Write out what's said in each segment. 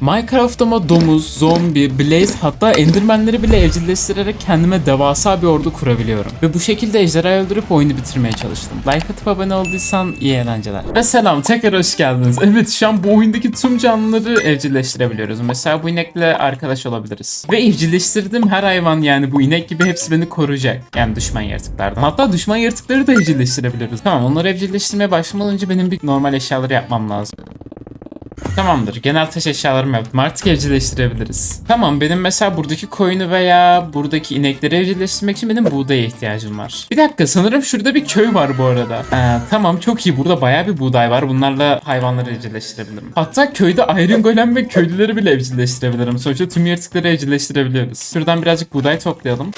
Minecraft'ıma domuz, zombi, blaze hatta endermenleri bile evcilleştirerek kendime devasa bir ordu kurabiliyorum. Ve bu şekilde ejderhayı öldürüp oyunu bitirmeye çalıştım. Like atıp abone olduysan iyi eğlenceler. Ve selam tekrar hoş geldiniz. Evet şu an bu oyundaki tüm canlıları evcilleştirebiliyoruz. Mesela bu inekle arkadaş olabiliriz. Ve evcilleştirdiğim her hayvan yani bu inek gibi hepsi beni koruyacak. Yani düşman yaratıklardan. Hatta düşman yaratıkları da evcilleştirebiliyoruz. Tamam onları evcilleştirmeye başlamadan önce benim bir normal eşyaları yapmam lazım. Tamamdır. Genel taş eşyalarımı yaptım. Artık evcilleştirebiliriz. Tamam benim mesela buradaki koyunu veya buradaki inekleri evcilleştirmek için benim buğdaya ihtiyacım var. Bir dakika sanırım şurada bir köy var bu arada. Ee, tamam çok iyi. Burada bayağı bir buğday var. Bunlarla hayvanları evcilleştirebilirim. Hatta köyde Iron Golem ve köylüleri bile evcilleştirebilirim. Sonuçta tüm yaratıkları evcilleştirebiliyoruz. Şuradan birazcık buğday toplayalım.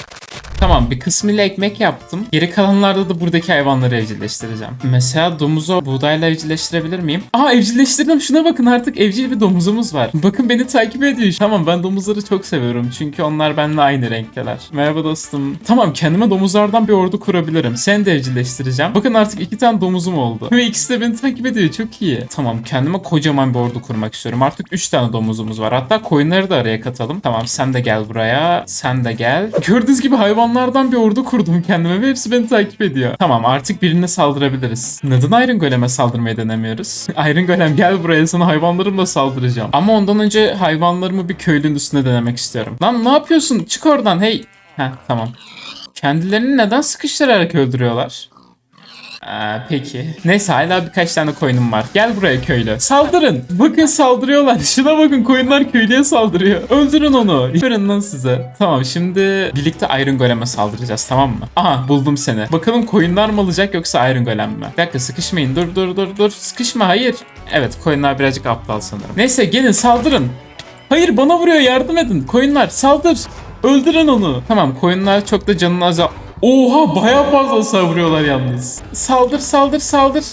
Tamam bir kısmıyla ekmek yaptım. Geri kalanlarda da buradaki hayvanları evcilleştireceğim. Mesela domuzu buğdayla evcilleştirebilir miyim? Aa evcilleştirdim şuna bakın artık evcil bir domuzumuz var. Bakın beni takip ediyor. Tamam ben domuzları çok seviyorum. Çünkü onlar benimle aynı renkteler. Merhaba dostum. Tamam kendime domuzlardan bir ordu kurabilirim. Seni de evcilleştireceğim. Bakın artık iki tane domuzum oldu. Ve ikisi de beni takip ediyor. Çok iyi. Tamam kendime kocaman bir ordu kurmak istiyorum. Artık üç tane domuzumuz var. Hatta koyunları da araya katalım. Tamam sen de gel buraya. Sen de gel. Gördüğünüz gibi hayvanlardan bir ordu kurdum kendime ve hepsi beni takip ediyor. Tamam artık birine saldırabiliriz. Neden Iron Golem'e saldırmayı denemiyoruz? Iron Golem gel buraya sana hayvanlarımla saldıracağım. Ama ondan önce hayvanlarımı bir köylünün üstüne denemek istiyorum. Lan ne yapıyorsun? Çık oradan hey. Heh tamam. Kendilerini neden sıkıştırarak öldürüyorlar? Aa, peki. Neyse hala birkaç tane koyunum var. Gel buraya köylü. Saldırın. Bakın saldırıyorlar. Şuna bakın koyunlar köylüye saldırıyor. Öldürün onu. Verin lan size. Tamam şimdi birlikte Iron Golem'e saldıracağız tamam mı? Aha buldum seni. Bakalım koyunlar mı alacak yoksa Iron Golem mi? Bir dakika sıkışmayın. Dur dur dur dur. Sıkışma hayır. Evet koyunlar birazcık aptal sanırım. Neyse gelin saldırın. Hayır bana vuruyor yardım edin. Koyunlar saldır. Öldürün onu. Tamam koyunlar çok da canını azal... Oha baya fazla savuruyorlar yalnız. Saldır saldır saldır.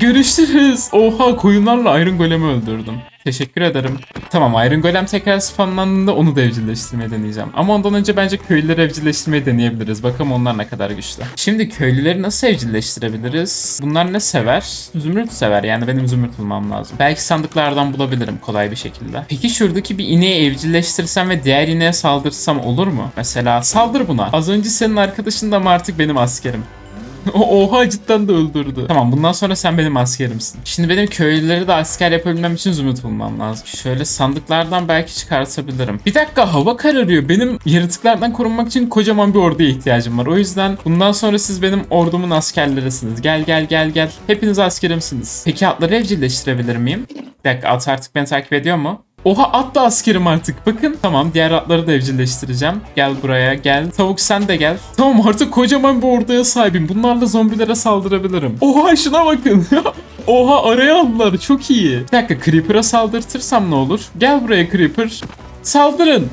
Görüşürüz. Oha koyunlarla Iron Golem'i öldürdüm. Teşekkür ederim. Tamam Iron Golem tekrar spamlandığında onu da evcilleştirmeye deneyeceğim. Ama ondan önce bence köylüleri evcilleştirmeyi deneyebiliriz. Bakalım onlar ne kadar güçlü. Şimdi köylüleri nasıl evcilleştirebiliriz? Bunlar ne sever? Zümrüt sever. Yani benim zümrüt bulmam lazım. Belki sandıklardan bulabilirim kolay bir şekilde. Peki şuradaki bir ineği evcilleştirsem ve diğer ineğe saldırsam olur mu? Mesela saldır buna. Az önce senin arkadaşın da mı artık benim askerim? Oha cidden de öldürdü. Tamam bundan sonra sen benim askerimsin. Şimdi benim köylüleri de asker yapabilmem için zümrüt bulmam lazım. Şöyle sandıklardan belki çıkartabilirim. Bir dakika hava kararıyor. Benim yaratıklardan korunmak için kocaman bir orduya ihtiyacım var. O yüzden bundan sonra siz benim ordumun askerlerisiniz. Gel gel gel gel. Hepiniz askerimsiniz. Peki atları evcilleştirebilir miyim? Bir dakika at artık beni takip ediyor mu? Oha at da askerim artık. Bakın tamam diğer atları da evcilleştireceğim. Gel buraya gel. Tavuk sen de gel. Tamam artık kocaman bir orduya sahibim. Bunlarla zombilere saldırabilirim. Oha şuna bakın. Oha araya aldılar. Çok iyi. Bir dakika Creeper'a saldırtırsam ne olur? Gel buraya Creeper. Saldırın.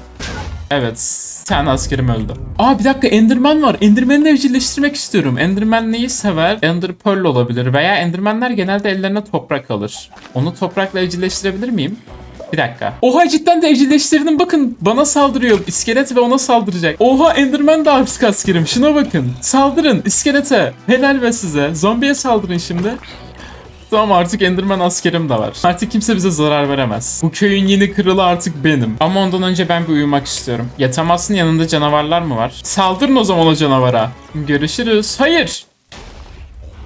Evet. Tane askerim öldü. Aa bir dakika Enderman var. Enderman'i de evcilleştirmek istiyorum. Enderman neyi sever? Ender Pearl olabilir veya Enderman'ler genelde ellerine toprak alır. Onu toprakla evcilleştirebilir miyim? Bir dakika. Oha cidden de evcilleştirdim bakın. Bana saldırıyor. İskelet ve ona saldıracak. Oha Enderman da artık askerim. Şuna bakın. Saldırın iskelete. Helal ve size. Zombiye saldırın şimdi. Tamam artık Enderman askerim de var. Artık kimse bize zarar veremez. Bu köyün yeni kralı artık benim. Ama ondan önce ben bir uyumak istiyorum. Yatamazsın yanında canavarlar mı var? Saldırın o zaman o canavara. Görüşürüz. Hayır.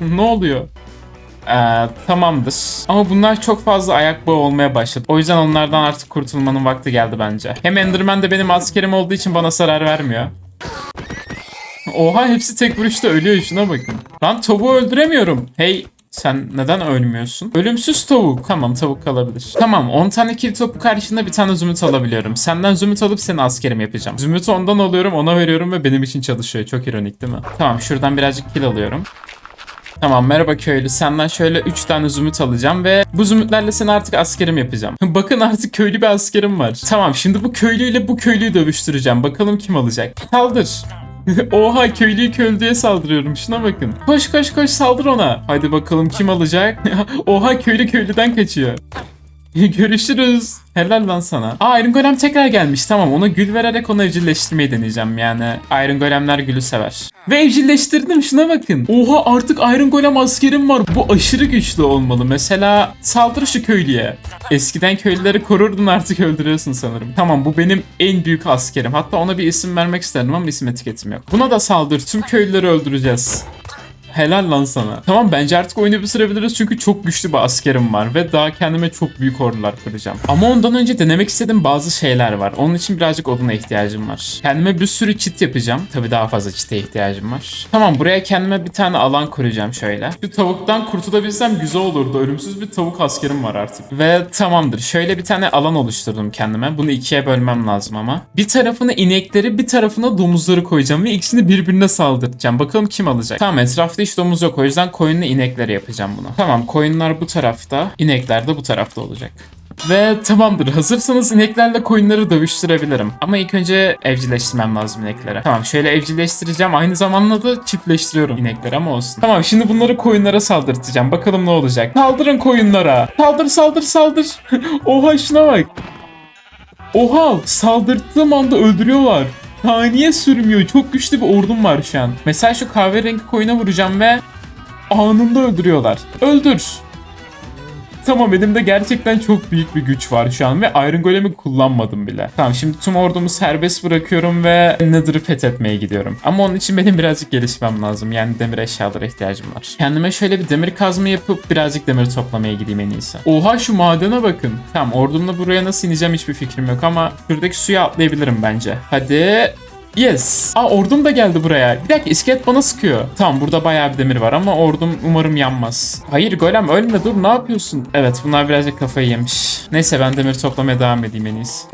ne oluyor? Ee, tamamdır. Ama bunlar çok fazla ayak bağı olmaya başladı. O yüzden onlardan artık kurtulmanın vakti geldi bence. Hem Enderman de benim askerim olduğu için bana zarar vermiyor. Oha hepsi tek vuruşta ölüyor şuna bakın. Lan tavuğu öldüremiyorum. Hey sen neden ölmüyorsun? Ölümsüz tavuk. Tamam tavuk kalabilir. Tamam 10 tane kill topu karşında bir tane zümrüt alabiliyorum. Senden zümrüt alıp seni askerim yapacağım. Zümrütü ondan alıyorum ona veriyorum ve benim için çalışıyor. Çok ironik değil mi? Tamam şuradan birazcık kill alıyorum. Tamam merhaba köylü senden şöyle 3 tane zümrüt alacağım ve bu zümrütlerle seni artık askerim yapacağım. Bakın artık köylü bir askerim var. Tamam şimdi bu köylüyle bu köylüyü dövüştüreceğim. Bakalım kim alacak. Saldır. Oha köylüyü köylüye saldırıyorum şuna bakın. Koş koş koş saldır ona. Hadi bakalım kim alacak. Oha köylü köylüden kaçıyor. Görüşürüz. Helal lan sana. Aa Iron Golem tekrar gelmiş. Tamam ona gül vererek onu evcilleştirmeyi deneyeceğim. Yani Iron Golemler gülü sever. Ve evcilleştirdim şuna bakın. Oha artık Iron Golem askerim var. Bu aşırı güçlü olmalı. Mesela saldır şu köylüye. Eskiden köylüleri korurdun artık öldürüyorsun sanırım. Tamam bu benim en büyük askerim. Hatta ona bir isim vermek isterdim ama isim etiketim yok. Buna da saldır. Tüm köylüleri öldüreceğiz. Helal lan sana. Tamam bence artık oyunu bitirebiliriz çünkü çok güçlü bir askerim var ve daha kendime çok büyük ordular kuracağım. Ama ondan önce denemek istediğim bazı şeyler var. Onun için birazcık oduna ihtiyacım var. Kendime bir sürü çit yapacağım. Tabii daha fazla çite ihtiyacım var. Tamam buraya kendime bir tane alan kuracağım şöyle. Şu tavuktan kurtulabilsem güzel olurdu. Ölümsüz bir tavuk askerim var artık. Ve tamamdır. Şöyle bir tane alan oluşturdum kendime. Bunu ikiye bölmem lazım ama. Bir tarafına inekleri bir tarafına domuzları koyacağım ve ikisini birbirine saldıracağım. Bakalım kim alacak. Tamam etrafta hiç domuz yok o yüzden koyunlu inekleri yapacağım bunu. Tamam koyunlar bu tarafta, inekler de bu tarafta olacak. Ve tamamdır. Hazırsanız ineklerle koyunları dövüştürebilirim. Ama ilk önce evcilleştirmem lazım ineklere. Tamam şöyle evcilleştireceğim. Aynı zamanda da çiftleştiriyorum inekleri ama olsun. Tamam şimdi bunları koyunlara saldırtacağım. Bakalım ne olacak. Saldırın koyunlara. Saldır saldır saldır. Oha şuna bak. Oha saldırdığım anda öldürüyorlar. Saniye sürmüyor. Çok güçlü bir ordum var şu an. Mesela şu kahverengi koyuna vuracağım ve anında öldürüyorlar. Öldür. Tamam elimde gerçekten çok büyük bir güç var şu an ve Iron Golem'i kullanmadım bile. Tamam şimdi tüm ordumu serbest bırakıyorum ve Nether'ı fethetmeye gidiyorum. Ama onun için benim birazcık gelişmem lazım. Yani demir eşyalara ihtiyacım var. Kendime şöyle bir demir kazma yapıp birazcık demir toplamaya gideyim en iyisi. Oha şu madene bakın. Tamam ordumla buraya nasıl ineceğim hiçbir fikrim yok ama şuradaki suya atlayabilirim bence. Hadi Yes. Aa ordum da geldi buraya. Bir dakika iskelet bana sıkıyor. Tamam burada bayağı bir demir var ama ordum umarım yanmaz. Hayır golem ölme dur ne yapıyorsun? Evet bunlar birazcık kafayı yemiş. Neyse ben demir toplamaya devam edeyim en iyisi.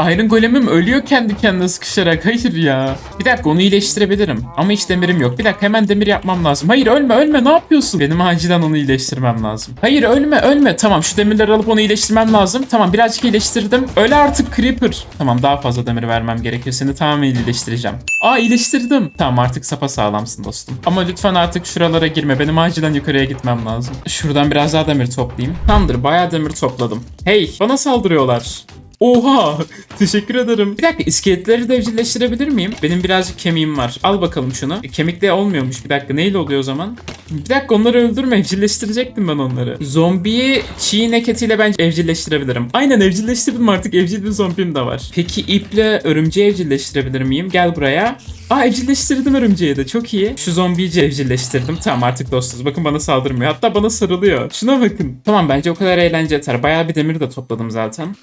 Iron Golem'im ölüyor kendi kendine sıkışarak. Hayır ya. Bir dakika onu iyileştirebilirim. Ama hiç demirim yok. Bir dakika hemen demir yapmam lazım. Hayır ölme ölme ne yapıyorsun? Benim acilen onu iyileştirmem lazım. Hayır ölme ölme. Tamam şu demirleri alıp onu iyileştirmem lazım. Tamam birazcık iyileştirdim. Öyle artık Creeper. Tamam daha fazla demir vermem gerekiyor. Seni tamamen iyileştireceğim. Aa iyileştirdim. Tamam artık sapa sağlamsın dostum. Ama lütfen artık şuralara girme. Benim acilen yukarıya gitmem lazım. Şuradan biraz daha demir toplayayım. Tamamdır bayağı demir topladım. Hey bana saldırıyorlar. Oha! Teşekkür ederim. Bir dakika iskeletleri de evcilleştirebilir miyim? Benim birazcık kemiğim var. Al bakalım şunu. E, Kemikle olmuyormuş. Bir dakika neyle oluyor o zaman? Bir dakika onları öldürme. Evcilleştirecektim ben onları. Zombiyi çiğ inek etiyle bence evcilleştirebilirim. Aynen evcilleştirdim artık. Evcil bir zombim de var. Peki iple örümceği evcilleştirebilir miyim? Gel buraya. Aa evcilleştirdim örümceği de çok iyi. Şu zombiyi evcilleştirdim. Tamam artık dostuz. Bakın bana saldırmıyor. Hatta bana sarılıyor. Şuna bakın. Tamam bence o kadar eğlence yeter. Bayağı bir demir de topladım zaten.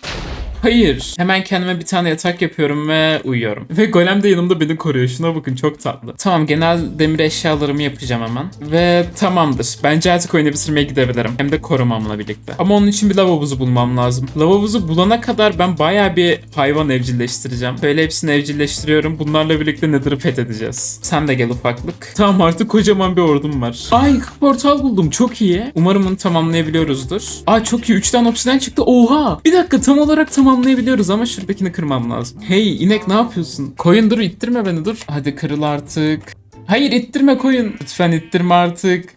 Hayır. Hemen kendime bir tane yatak yapıyorum ve uyuyorum. Ve golem de yanımda beni koruyor. Şuna bakın çok tatlı. Tamam genel demir eşyalarımı yapacağım hemen. Ve tamamdır. Bence artık oyunu bitirmeye gidebilirim. Hem de korumamla birlikte. Ama onun için bir lavabozu bulmam lazım. Lavabozu bulana kadar ben baya bir hayvan evcilleştireceğim. Böyle hepsini evcilleştiriyorum. Bunlarla birlikte Nether'ı fethedeceğiz. Sen de gel ufaklık. Tamam artık kocaman bir ordum var. Ay portal buldum. Çok iyi. Umarım bunu tamamlayabiliyoruzdur. Aa çok iyi. 3 tane obsidian çıktı. Oha. Bir dakika tam olarak tamamlayabiliyoruz ama şuradakini kırmam lazım. Hey inek ne yapıyorsun? Koyun dur ittirme beni dur. Hadi kırıl artık. Hayır ittirme koyun. Lütfen ittirme artık.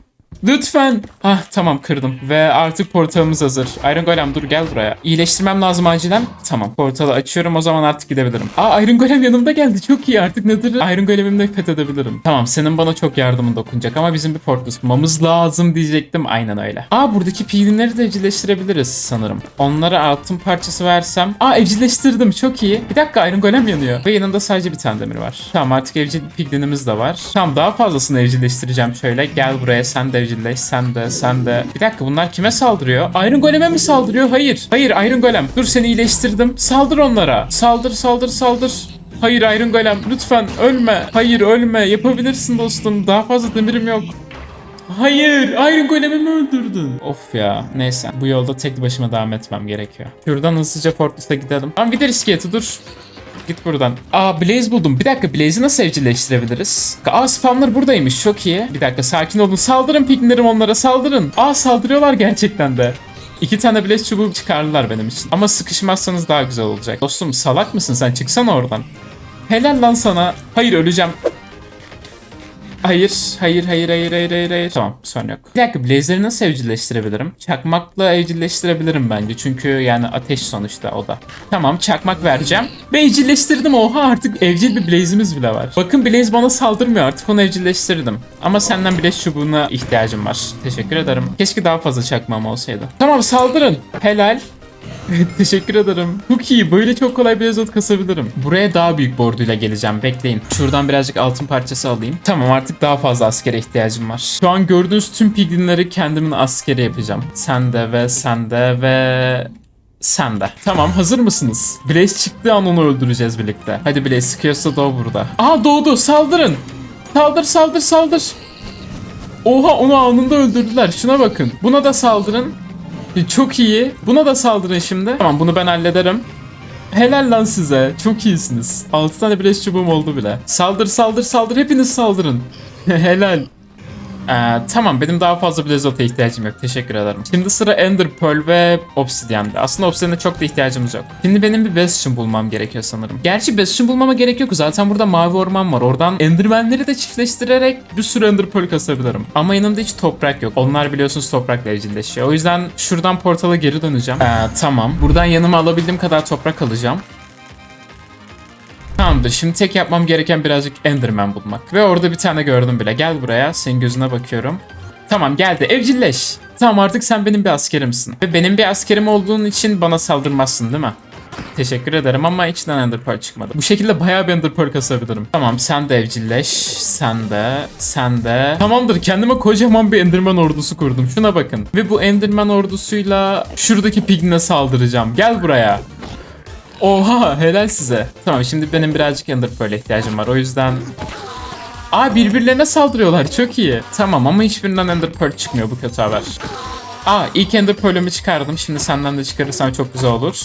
Lütfen. Ah tamam kırdım. Ve artık portalımız hazır. Iron Golem dur gel buraya. İyileştirmem lazım acilen. Tamam portalı açıyorum o zaman artık gidebilirim. Aa Iron Golem yanımda geldi. Çok iyi artık nedir? Iron Golem'imle fethedebilirim. Tamam senin bana çok yardımın dokunacak ama bizim bir port tutmamız lazım diyecektim. Aynen öyle. Aa buradaki piglinleri de evcilleştirebiliriz sanırım. Onlara altın parçası versem. Aa evcilleştirdim çok iyi. Bir dakika Iron Golem yanıyor. Ve yanında sadece bir tane demir var. Tamam artık evcil piglinimiz de var. Tamam daha fazlasını evcilleştireceğim şöyle. Gel buraya sen de evcilleş. Sen de sen de. Bir dakika bunlar kime saldırıyor? Iron Golem'e mi saldırıyor? Hayır. Hayır Iron Golem. Dur seni iyileştirdim. Saldır onlara. Saldır saldır saldır. Hayır Iron Golem lütfen ölme. Hayır ölme. Yapabilirsin dostum. Daha fazla demirim yok. Hayır, Iron Golem'i mi öldürdün? Of ya, neyse. Bu yolda tek başıma devam etmem gerekiyor. Şuradan hızlıca Fortress'a gidelim. Tamam bir de iskeleti dur. Git buradan. Aa Blaze buldum. Bir dakika Blaze'i nasıl evcilleştirebiliriz? Aa spamlar buradaymış. Çok iyi. Bir dakika sakin olun. Saldırın piknilerim onlara saldırın. Aa saldırıyorlar gerçekten de. İki tane Blaze çubuğu çıkardılar benim için. Ama sıkışmazsanız daha güzel olacak. Dostum salak mısın sen? Çıksana oradan. Helal lan sana. Hayır öleceğim. Hayır, hayır, hayır, hayır, hayır, hayır, hayır. Tamam, sorun yok. Bir dakika, Blazer'ı nasıl evcilleştirebilirim? Çakmakla evcilleştirebilirim bence. Çünkü yani ateş sonuçta o da. Tamam, çakmak vereceğim. Ve evcilleştirdim. Oha artık evcil bir Blaze'imiz bile var. Bakın Blaze bana saldırmıyor artık onu evcilleştirdim. Ama senden Blaze çubuğuna ihtiyacım var. Teşekkür ederim. Keşke daha fazla çakmağım olsaydı. Tamam saldırın. Helal. Teşekkür ederim. Çok. Böyle çok kolay bir ezot kasabilirim. Buraya daha büyük borduyla geleceğim. Bekleyin. Şuradan birazcık altın parçası alayım. Tamam artık daha fazla askere ihtiyacım var. Şu an gördüğünüz tüm piglinleri kendimin askeri yapacağım. Sen de ve sen de ve sen de. Tamam hazır mısınız? Blaze çıktığı an onu öldüreceğiz birlikte. Hadi Blaze sıkıyorsa doğ burada. Aa doğdu saldırın. Saldır saldır saldır. Oha onu anında öldürdüler. Şuna bakın. Buna da saldırın. Çok iyi. Buna da saldırın şimdi. Tamam bunu ben hallederim. Helal lan size. Çok iyisiniz. 6 tane bileş çubuğum oldu bile. Saldır saldır saldır. Hepiniz saldırın. Helal. Ee, tamam benim daha fazla Blazot'a ihtiyacım yok. Teşekkür ederim. Şimdi sıra Ender Pearl ve Obsidian'da. Aslında Obsidian'e çok da ihtiyacımız yok. Şimdi benim bir Bastion bulmam gerekiyor sanırım. Gerçi Bastion bulmama gerek yok. Zaten burada mavi orman var. Oradan Enderman'leri de çiftleştirerek bir sürü Ender Pearl kasabilirim. Ama yanımda hiç toprak yok. Onlar biliyorsunuz toprakla evcilleşiyor. O yüzden şuradan portala geri döneceğim. Ee, tamam. Buradan yanıma alabildiğim kadar toprak alacağım. Tamamdır. Şimdi tek yapmam gereken birazcık Enderman bulmak. Ve orada bir tane gördüm bile. Gel buraya. Senin gözüne bakıyorum. Tamam geldi. Evcilleş. Tamam artık sen benim bir askerimsin. Ve benim bir askerim olduğun için bana saldırmazsın değil mi? Teşekkür ederim ama içinden Ender Pearl çıkmadı. Bu şekilde bayağı bir Ender Pearl kasabilirim. Tamam sen de evcilleş. Sen de. Sen de. Tamamdır kendime kocaman bir Enderman ordusu kurdum. Şuna bakın. Ve bu Enderman ordusuyla şuradaki pigline saldıracağım. Gel buraya. Oha helal size. Tamam şimdi benim birazcık Ender Pearl'e ihtiyacım var. O yüzden... Aa birbirlerine saldırıyorlar çok iyi. Tamam ama hiçbirinden Ender Pearl çıkmıyor bu kötü haber. Aa ilk Ender Pearl'ümü çıkardım. Şimdi senden de çıkarırsam çok güzel olur.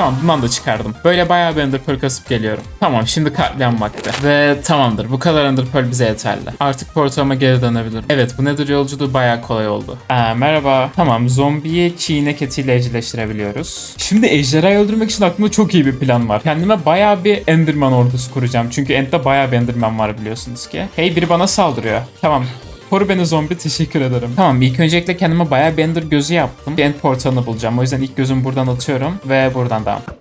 Tamam bundan da çıkardım. Böyle bayağı bir Ender kasıp geliyorum. Tamam şimdi katliam vakti. Ve tamamdır bu kadar Ender Pearl bize yeterli. Artık portama geri dönebilirim. Evet bu nedir yolculuğu bayağı kolay oldu. Aa, merhaba. Tamam zombiyi çiğnek etiyle evcilleştirebiliyoruz. Şimdi ejderhayı öldürmek için aklımda çok iyi bir plan var. Kendime bayağı bir Enderman ordusu kuracağım. Çünkü End'de bayağı bir Enderman var biliyorsunuz ki. Hey biri bana saldırıyor. Tamam Koru beni zombi teşekkür ederim. Tamam ilk öncelikle kendime bayağı bir ender gözü yaptım. End portalını bulacağım. O yüzden ilk gözümü buradan atıyorum ve buradan devam.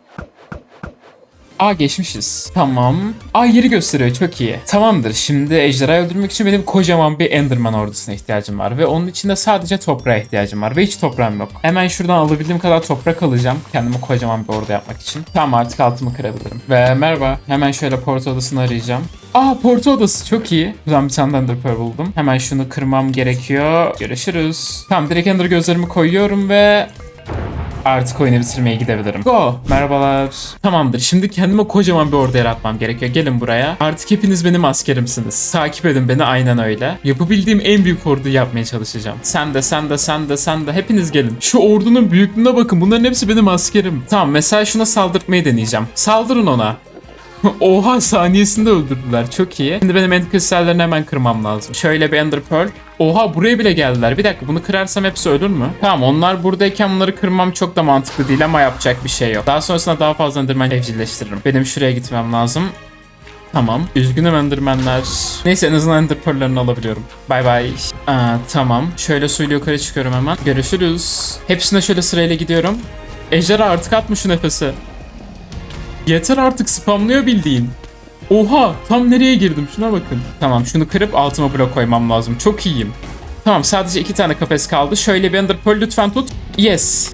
Aa geçmişiz. Tamam. Aa yeri gösteriyor çok iyi. Tamamdır. Şimdi ejderhayı öldürmek için benim kocaman bir enderman ordusuna ihtiyacım var. Ve onun için de sadece toprağa ihtiyacım var. Ve hiç toprağım yok. Hemen şuradan alabildiğim kadar toprak alacağım. Kendime kocaman bir ordu yapmak için. Tamam artık altımı kırabilirim. Ve merhaba. Hemen şöyle porta odasını arayacağım. Aa porta odası çok iyi. Buradan bir tane de ender pearl buldum. Hemen şunu kırmam gerekiyor. Görüşürüz. Tamam direkt ender gözlerimi koyuyorum ve Artık oyunu bitirmeye gidebilirim. Go! Merhabalar. Tamamdır. Şimdi kendime kocaman bir ordu yaratmam gerekiyor. Gelin buraya. Artık hepiniz benim askerimsiniz. Takip edin beni aynen öyle. Yapabildiğim en büyük orduyu yapmaya çalışacağım. Sen de sen de sen de sen de hepiniz gelin. Şu ordunun büyüklüğüne bakın. Bunların hepsi benim askerim. Tamam mesela şuna saldırtmayı deneyeceğim. Saldırın ona. Oha saniyesinde öldürdüler. Çok iyi. Şimdi benim ender kristallerini hemen kırmam lazım. Şöyle bir ender pearl. Oha buraya bile geldiler. Bir dakika bunu kırarsam hepsi ölür mü? Tamam onlar buradayken bunları kırmam çok da mantıklı değil ama yapacak bir şey yok. Daha sonrasında daha fazla enderman evcilleştiririm. Benim şuraya gitmem lazım. Tamam. Üzgünüm endermenler. Neyse en azından ender alabiliyorum. Bay bay. Tamam. Şöyle suyla yukarı çıkıyorum hemen. Görüşürüz. Hepsine şöyle sırayla gidiyorum. Ejderha artık atma şu nefesi. Yeter artık spamlıyor bildiğin. Oha tam nereye girdim şuna bakın. Tamam şunu kırıp altıma blok koymam lazım. Çok iyiyim. Tamam sadece iki tane kafes kaldı. Şöyle bir ender pearl lütfen tut. Yes.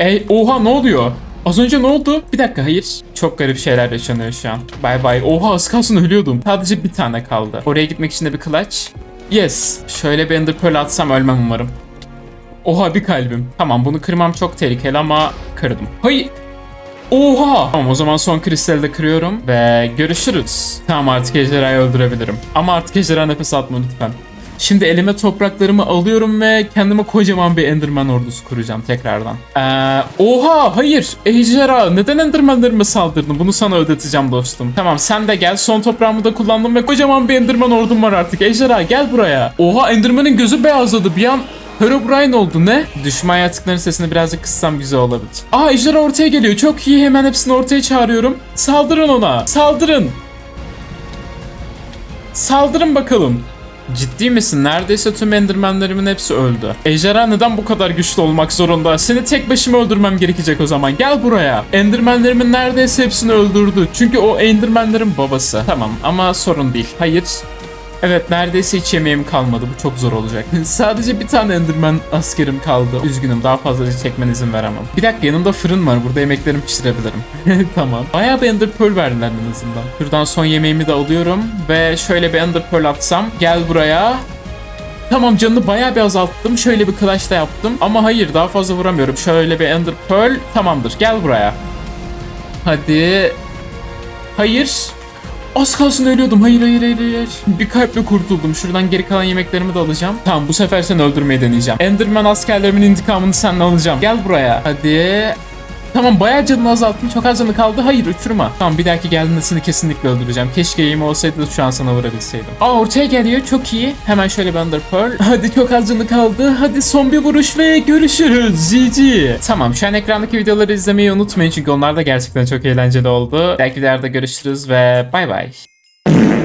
Ey oha ne oluyor? Az önce ne oldu? Bir dakika hayır. Çok garip şeyler yaşanıyor şu an. Bay bay. Oha az kalsın ölüyordum. Sadece bir tane kaldı. Oraya gitmek için de bir clutch. Yes. Şöyle bir ender pearl atsam ölmem umarım. Oha bir kalbim. Tamam bunu kırmam çok tehlikeli ama kırdım. Hayır. Oha! Tamam o zaman son kristali de kırıyorum ve görüşürüz. Tamam artık ejderhayı öldürebilirim. Ama artık ejderha nefes atma lütfen. Şimdi elime topraklarımı alıyorum ve kendime kocaman bir Enderman ordusu kuracağım tekrardan. Ee, oha hayır ejderha neden Enderman'larıma saldırdın bunu sana ödeteceğim dostum. Tamam sen de gel son toprağımı da kullandım ve kocaman bir Enderman ordum var artık. Ejderha gel buraya. Oha Enderman'ın gözü beyazladı bir an Herobrine oldu ne? Düşman yaratıkların sesini birazcık kıssam güzel olabilir. Aa ejderha ortaya geliyor. Çok iyi hemen hepsini ortaya çağırıyorum. Saldırın ona. Saldırın. Saldırın bakalım. Ciddi misin? Neredeyse tüm endermenlerimin hepsi öldü. Ejderha neden bu kadar güçlü olmak zorunda? Seni tek başıma öldürmem gerekecek o zaman. Gel buraya. Endermenlerimin neredeyse hepsini öldürdü. Çünkü o endermenlerin babası. Tamam ama sorun değil. Hayır. Evet neredeyse hiç yemeğim kalmadı. Bu çok zor olacak. Sadece bir tane Enderman askerim kaldı. Üzgünüm daha fazla çekmen izin veremem. Bir dakika yanımda fırın var. Burada yemeklerimi pişirebilirim. tamam. Bayağı bir Ender Pearl verdiler en azından. Şuradan son yemeğimi de alıyorum. Ve şöyle bir Ender Pearl atsam. Gel buraya. Tamam canını bayağı bir azalttım. Şöyle bir clutch da yaptım. Ama hayır daha fazla vuramıyorum. Şöyle bir Ender Pearl. Tamamdır. Gel buraya. Hadi. Hayır. Az kalsın ölüyordum. Hayır hayır hayır hayır. Bir kalple kurtuldum. Şuradan geri kalan yemeklerimi de alacağım. Tamam bu sefer seni öldürmeyi deneyeceğim. Enderman askerlerimin intikamını senden alacağım. Gel buraya. Hadi. Tamam bayağı canını azalttım. Çok az canı kaldı. Hayır uçurma. Tamam bir dahaki geldiğinde seni kesinlikle öldüreceğim. Keşke eğim olsaydı da şu an sana vurabilseydim. Aa ortaya geliyor. Çok iyi. Hemen şöyle bir Ender Pearl. Hadi çok az canı kaldı. Hadi son bir vuruş ve görüşürüz. GG. Tamam şu an ekrandaki videoları izlemeyi unutmayın. Çünkü onlar da gerçekten çok eğlenceli oldu. Belki ileride görüşürüz ve bay bay.